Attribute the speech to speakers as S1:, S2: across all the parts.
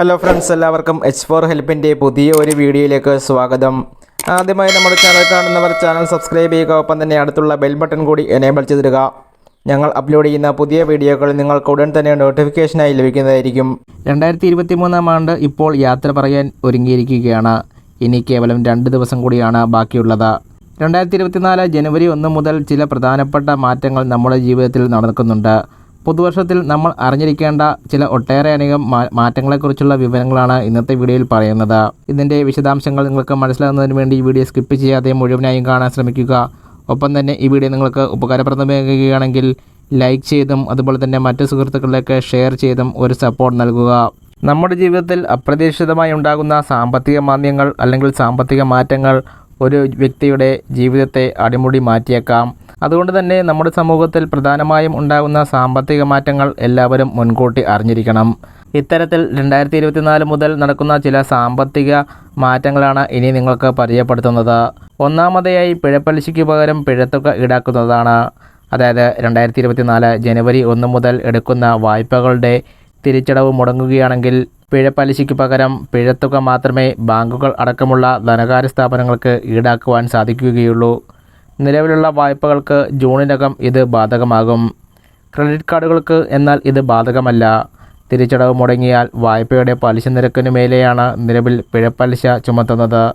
S1: Hello friends എല്ലാവർക്കും H four ഹെൽപ്പിന്റെ പുതിയ ഒരു വീഡിയോയിലേക്ക് സ്വാഗതം. ആദ്യമായി നമ്മുടെ ചാനൽ കാണുന്നവർ ചാനൽ സബ്സ്ക്രൈബ് ചെയ്യുക ഒപ്പം തന്നെ അടുത്തുള്ള ബെൽ ബട്ടൺ കൂടി എനേബിൾ ചെയ്തിടുക. ഞങ്ങൾ അപ്ലോഡ് ചെയ്യുന്ന പുതിയ വീഡിയോകൾ നിങ്ങൾക്ക് ഉടൻ തന്നെ നോട്ടിഫിക്കേഷനായി ലഭിക്കുന്നതായിരിക്കും. രണ്ടായിരത്തി ഇരുപത്തി മൂന്നാം ആണ്ട് ഇപ്പോൾ യാത്ര പറയാൻ ഒരുങ്ങിയിരിക്കുകയാണ്. ഇനി കേവലം രണ്ട് ദിവസം കൂടിയാണ് ബാക്കിയുള്ളത്. രണ്ടായിരത്തി ഇരുപത്തിനാല് ജനുവരി ഒന്ന് മുതൽ ചില പ്രധാനപ്പെട്ട മാറ്റങ്ങൾ നമ്മുടെ ജീവിതത്തിൽ നടക്കുന്നുണ്ട്. പുതുവർഷത്തിൽ നമ്മൾ അറിഞ്ഞിരിക്കേണ്ട ചില ഒട്ടേറെ അനേകം മാറ്റങ്ങളെക്കുറിച്ചുള്ള വിവരങ്ങളാണ് ഇന്നത്തെ വീഡിയോയിൽ പറയുന്നത്. ഇതിന്റെ വിശദാംശങ്ങൾ നിങ്ങൾക്ക് മനസ്സിലാകുന്നതിന് വേണ്ടി ഈ വീഡിയോ സ്കിപ്പ് ചെയ്യാതെ മുഴുവനായും കാണാൻ ശ്രമിക്കുക. ഒപ്പം തന്നെ ഈ വീഡിയോ നിങ്ങൾക്ക് ഉപകാരപ്രദമാകുകയാണെങ്കിൽ ലൈക്ക് ചെയ്തും അതുപോലെ തന്നെ മറ്റു സുഹൃത്തുക്കളിലേക്ക് ഷെയർ ചെയ്തും ഒരു സപ്പോർട്ട് നൽകുക. നമ്മുടെ ജീവിതത്തിൽ അപ്രതീക്ഷിതമായി ഉണ്ടാകുന്ന സാമ്പത്തിക മാന്ദ്യങ്ങൾ അല്ലെങ്കിൽ സാമ്പത്തിക മാറ്റങ്ങൾ ഒരു വ്യക്തിയുടെ ജീവിതത്തെ അടിമുടി മാറ്റിയേക്കാം. അതുകൊണ്ട് തന്നെ നമ്മുടെ സമൂഹത്തിൽ പ്രധാനമായും ഉണ്ടാകുന്ന സാമ്പത്തിക മാറ്റങ്ങൾ എല്ലാവരും മുൻകൂട്ടി അറിഞ്ഞിരിക്കണം. ഇത്തരത്തിൽ രണ്ടായിരത്തി ഇരുപത്തിനാല് മുതൽ നടക്കുന്ന ചില സാമ്പത്തിക മാറ്റങ്ങളാണ് ഇനി നിങ്ങൾക്ക് പരിചയപ്പെടുത്തുന്നത്. ഒന്നാമതായി പിഴപ്പലിശയ്ക്ക് പകരം പിഴത്തുക ഈടാക്കുന്നതാണ്. അതായത് രണ്ടായിരത്തി ഇരുപത്തിനാല് ജനുവരി ഒന്ന് മുതൽ എടുക്കുന്ന വായ്പകളുടെ തിരിച്ചടവ് മുടങ്ങുകയാണെങ്കിൽ പിഴപ്പലിശയ്ക്ക് പകരം പിഴത്തുക മാത്രമേ ബാങ്കുകൾ അടക്കമുള്ള ധനകാര്യ സ്ഥാപനങ്ങൾക്ക് ഈടാക്കുവാൻ സാധിക്കുകയുള്ളൂ. നിലവിലുള്ള വായ്പകൾക്ക് ജൂണിനകം ഇത് ബാധകമാകും. ക്രെഡിറ്റ് കാർഡുകൾക്ക് എന്നാൽ ഇത് ബാധകമല്ല. തിരിച്ചടവ് മുടങ്ങിയാൽ വായ്പയുടെ പലിശ നിരക്കിനു മേലെയാണ് നിലവിൽ പിഴപ്പലിശ ചുമത്തുന്നത്.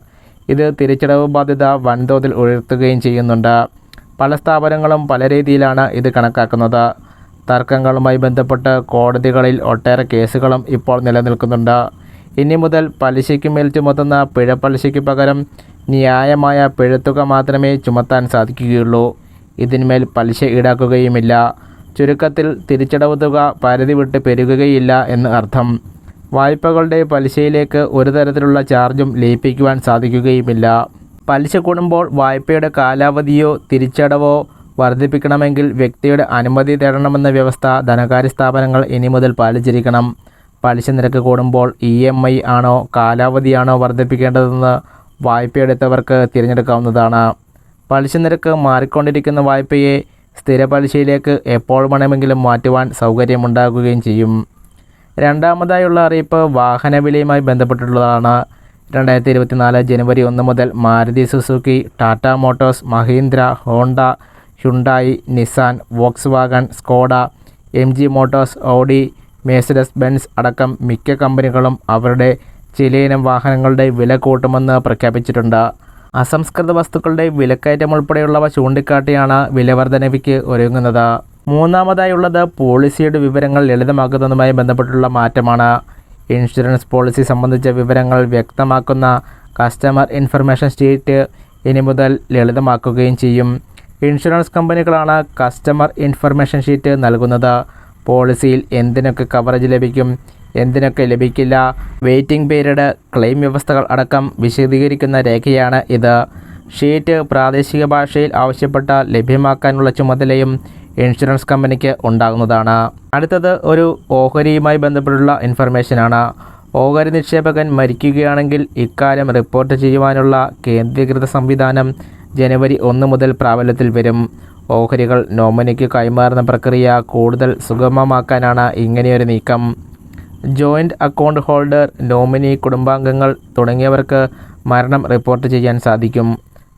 S1: ഇത് തിരിച്ചടവ് ബാധ്യത വൻതോതിൽ ഉയർത്തുകയും ചെയ്യുന്നുണ്ട്. പല സ്ഥാപനങ്ങളും പല രീതിയിലാണ് ഇത് കണക്കാക്കുന്നത്. തർക്കങ്ങളുമായി ബന്ധപ്പെട്ട് കോടതികളിൽ ഒട്ടേറെ കേസുകളും ഇപ്പോൾ നിലനിൽക്കുന്നുണ്ട്. ഇനി മുതൽ പലിശയ്ക്ക് മേൽ ചുമത്തുന്ന പിഴ പലിശയ്ക്ക് പകരം ന്യായമായ പിഴത്തുക മാത്രമേ ചുമത്താൻ സാധിക്കുകയുള്ളൂ. ഇതിന്മേൽ പലിശ ഈടാക്കുകയുമില്ല. ചുരുക്കത്തിൽ തിരിച്ചടവ് തുക പരിധി വിട്ട് പെരുകുകയില്ല എന്ന് അർത്ഥം. വായ്പകളുടെ പലിശയിലേക്ക് ഒരു തരത്തിലുള്ള ചാർജും ലയിപ്പിക്കുവാൻ സാധിക്കുകയുമില്ല. പലിശ കൂടുമ്പോൾ വായ്പയുടെ കാലാവധിയോ തിരിച്ചടവോ വർദ്ധിപ്പിക്കണമെങ്കിൽ വ്യക്തിയുടെ അനുമതി തേടണമെന്ന വ്യവസ്ഥ ധനകാര്യ സ്ഥാപനങ്ങൾ ഇനി മുതൽ പാലിച്ചിരിക്കണം. പലിശ നിരക്ക് കൂടുമ്പോൾ ഇ എം ഐ ആണോ കാലാവധിയാണോ വർദ്ധിപ്പിക്കേണ്ടതെന്ന് വായ്പയെടുത്തവർക്ക് തിരഞ്ഞെടുക്കാവുന്നതാണ്. പലിശ നിരക്ക് മാറിക്കൊണ്ടിരിക്കുന്ന വായ്പയെ സ്ഥിര പലിശയിലേക്ക് എപ്പോൾ വേണമെങ്കിലും മാറ്റുവാൻ സൗകര്യമുണ്ടാകുകയും ചെയ്യും. രണ്ടാമതായുള്ള അറിയിപ്പ് വാഹന വിലയുമായി ബന്ധപ്പെട്ടിട്ടുള്ളതാണ്. രണ്ടായിരത്തി ഇരുപത്തിനാല് ജനുവരി ഒന്ന് മുതൽ Maruti Suzuki Tata Motors Mahindra Honda Hyundai Nissan Volkswagen Skoda M G Motors Audi Mercedes Benz അടക്കം മിക്ക കമ്പനികളും അവരുടെ ചിലയിനം വാഹനങ്ങളുടെ വില കൂട്ടുമെന്ന് പ്രഖ്യാപിച്ചിട്ടുണ്ട്. അസംസ്കൃത വസ്തുക്കളുടെ വിലക്കയറ്റം ഉൾപ്പെടെയുള്ളവ ചൂണ്ടിക്കാട്ടിയാണ് വിലവർധനവിക്ക് ഒരുങ്ങുന്നത്. മൂന്നാമതായുള്ളത് പോളിസിയുടെ വിവരങ്ങൾ ലളിതമാക്കുന്നതുമായി ബന്ധപ്പെട്ടുള്ള മാറ്റമാണ്. ഇൻഷുറൻസ് പോളിസി സംബന്ധിച്ച വിവരങ്ങൾ വ്യക്തമാക്കുന്ന കസ്റ്റമർ ഇൻഫർമേഷൻ സ്റ്റേറ്റ് ഇനി മുതൽ ലളിതമാക്കുകയും ചെയ്യും. ഇൻഷുറൻസ് കമ്പനികളാണ് കസ്റ്റമർ ഇൻഫർമേഷൻ ഷീറ്റ് നൽകുന്നത്. പോളിസിയിൽ എന്തിനൊക്കെ കവറേജ് ലഭിക്കും എന്തിനൊക്കെ ലഭിക്കില്ല വെയിറ്റിംഗ് പീരീഡ് ക്ലെയിം വ്യവസ്ഥകൾ അടക്കം വിശദീകരിക്കുന്ന രേഖയാണ് ഇത്. ഷീറ്റ് പ്രാദേശിക ഭാഷയിൽ ആവശ്യപ്പെട്ട ലഭ്യമാക്കാനുള്ള ചുമതലയും ഇൻഷുറൻസ് കമ്പനിക്ക് ഉണ്ടാകുന്നതാണ്. അടുത്തത് ഒരു ഓഹരിയുമായി ബന്ധപ്പെട്ടുള്ള ഇൻഫർമേഷനാണ്. ഓഹരി നിക്ഷേപകൻ മരിക്കുകയാണെങ്കിൽ ഇക്കാര്യം റിപ്പോർട്ട് ചെയ്യുവാനുള്ള കേന്ദ്രീകൃത സംവിധാനം ജനുവരി ഒന്ന് മുതൽ പ്രാബല്യത്തിൽ വരും. ഓഹരികൾ നോമിനിക്ക് കൈമാറുന്ന പ്രക്രിയ കൂടുതൽ സുഗമമാക്കാനാണ് ഇങ്ങനെയൊരു നീക്കം. ജോയിന്റ് അക്കൗണ്ട് ഹോൾഡർ നോമിനി കുടുംബാംഗങ്ങൾ തുടങ്ങിയവർക്ക് മരണം റിപ്പോർട്ട് ചെയ്യാൻ സാധിക്കും.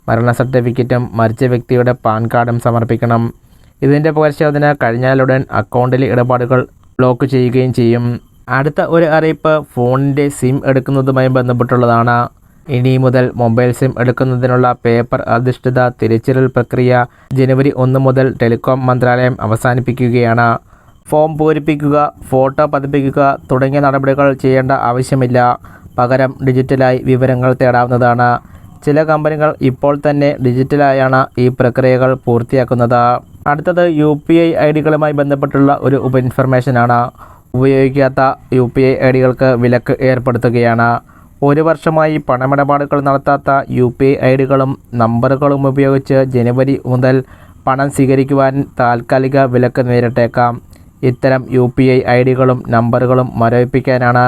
S1: മരണ സർട്ടിഫിക്കറ്റും മരിച്ച വ്യക്തിയുടെ പാൻ കാർഡും സമർപ്പിക്കണം. ഇതിന്റെ പരിശോധന കഴിഞ്ഞാലുടൻ അക്കൗണ്ടിലെ ഇടപാടുകൾ ബ്ലോക്ക് ചെയ്യുകയും ചെയ്യും. അടുത്ത ഒരു അറിയിപ്പ് ഫോണിന്റെ സിം എടുക്കുന്നതുമായി ബന്ധപ്പെട്ടുള്ളതാണ്. ഇനി മുതൽ മൊബൈൽ സിം എടുക്കുന്നതിനുള്ള പേപ്പർ അധിഷ്ഠിത തിരിച്ചറിയൽ പ്രക്രിയ ജനുവരി ഒന്ന് മുതൽ ടെലികോം മന്ത്രാലയം അവസാനിപ്പിക്കുകയാണ്. ഫോം പൂരിപ്പിക്കുക ഫോട്ടോ പതിപ്പിക്കുക തുടങ്ങിയ നടപടികൾ ചെയ്യേണ്ട ആവശ്യമില്ല. പകരം ഡിജിറ്റലായി വിവരങ്ങൾ തേടാവുന്നതാണ്. ചില കമ്പനികൾ ഇപ്പോൾ തന്നെ ഡിജിറ്റലായാണ് ഈ പ്രക്രിയകൾ പൂർത്തിയാക്കുന്നത്. അടുത്തത് യു പി ഐ ഐ ഡികളുമായി ബന്ധപ്പെട്ടുള്ള ഒരു ഉപ ഇൻഫർമേഷനാണ് ഉപയോഗിക്കാത്ത യു പി ഐ ഐ ഡികൾക്ക് വിലക്ക് ഏർപ്പെടുത്തുകയാണ്. ഒരു വർഷമായി പണമിടപാടുകൾ നടത്താത്ത യു പി ഐ ഐഡികളും നമ്പറുകളും ഉപയോഗിച്ച് ജനുവരി മുതൽ പണം സ്വീകരിക്കുവാൻ താൽക്കാലിക വിലക്ക് നേരിട്ടേക്കാം. ഇത്തരം യു പി ഐ ഐ ഡികളും നമ്പറുകളും മരവിപ്പിക്കാനാണ്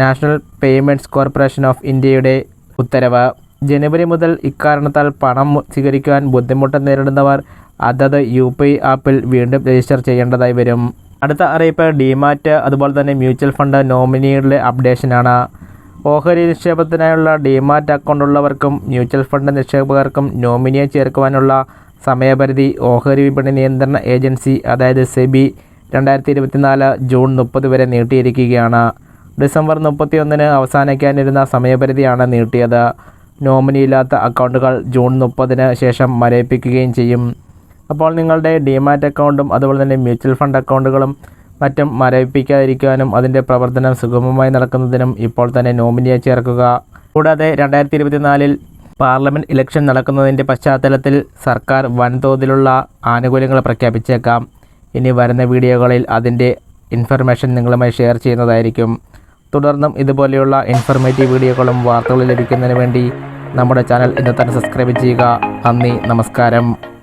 S1: നാഷണൽ പേയ്മെന്റ്സ് കോർപ്പറേഷൻ ഓഫ് ഇന്ത്യയുടെ ഉത്തരവ്. ജനുവരി മുതൽ ഇക്കാരണത്താൽ പണം സ്വീകരിക്കുവാൻ ബുദ്ധിമുട്ട് നേരിടുന്നവർ അതത് യു പി ഐ ആപ്പിൽ വീണ്ടും രജിസ്റ്റർ ചെയ്യേണ്ടതായി വരും. അടുത്ത അറിയിപ്പ് ഡിമാറ്റ് അതുപോലെ തന്നെ മ്യൂച്വൽ ഫണ്ട് നോമിനിയുടെ അപ്ഡേഷനാണ്. ഓഹരി നിക്ഷേപത്തിനായുള്ള ഡിമാറ്റ് അക്കൗണ്ട് ഉള്ളവർക്കും മ്യൂച്വൽ ഫണ്ട് നിക്ഷേപകർക്കും നോമിനിയെ ചേർക്കുവാനുള്ള സമയപരിധി ഓഹരി വിപണി നിയന്ത്രണ ഏജൻസി അതായത് സെബി രണ്ടായിരത്തി ഇരുപത്തിനാല് ജൂൺ മുപ്പത് വരെ നീട്ടിയിരിക്കുകയാണ്. ഡിസംബർ മുപ്പത്തിയൊന്നിന് അവസാനിക്കാനിരുന്ന സമയപരിധിയാണ് നീട്ടിയത്. നോമിനിയില്ലാത്ത അക്കൗണ്ടുകൾ ജൂൺ മുപ്പതിന് ശേഷം മരയിപ്പിക്കുകയും ചെയ്യും. അപ്പോൾ നിങ്ങളുടെ ഡിമാറ്റ് അക്കൗണ്ടും അതുപോലെ തന്നെ മ്യൂച്വൽ ഫണ്ട് അക്കൗണ്ടുകളും മറ്റും മരവിപ്പിക്കാതിരിക്കാനും അതിന്റെ പ്രവർത്തനം സുഗമമായി നടക്കുന്നതിനും ഇപ്പോൾ തന്നെ നോമിനിയെ ചേർക്കുക. കൂടാതെ രണ്ടായിരത്തി ഇരുപത്തിനാലിൽ പാർലമെന്റ് ഇലക്ഷൻ നടക്കുന്നതിന്റെ പശ്ചാത്തലത്തിൽ സർക്കാർ വൻതോതിലുള്ള ആനുകൂല്യങ്ങൾ പ്രഖ്യാപിച്ചേക്കാം. ഇനി വരുന്ന വീഡിയോകളിൽ അതിന്റെ ഇൻഫർമേഷൻ നിങ്ങളുമായി ഷെയർ ചെയ്യുന്നതായിരിക്കും. തുടർന്നും ഇതുപോലെയുള്ള ഇൻഫർമേറ്റീവ് വീഡിയോകളും വാർത്തകളും ലഭിക്കുന്നതിന് വേണ്ടി നമ്മുടെ ചാനൽ ഇന്ന് തന്നെ സബ്സ്ക്രൈബ് ചെയ്യുക. നന്ദി നമസ്കാരം.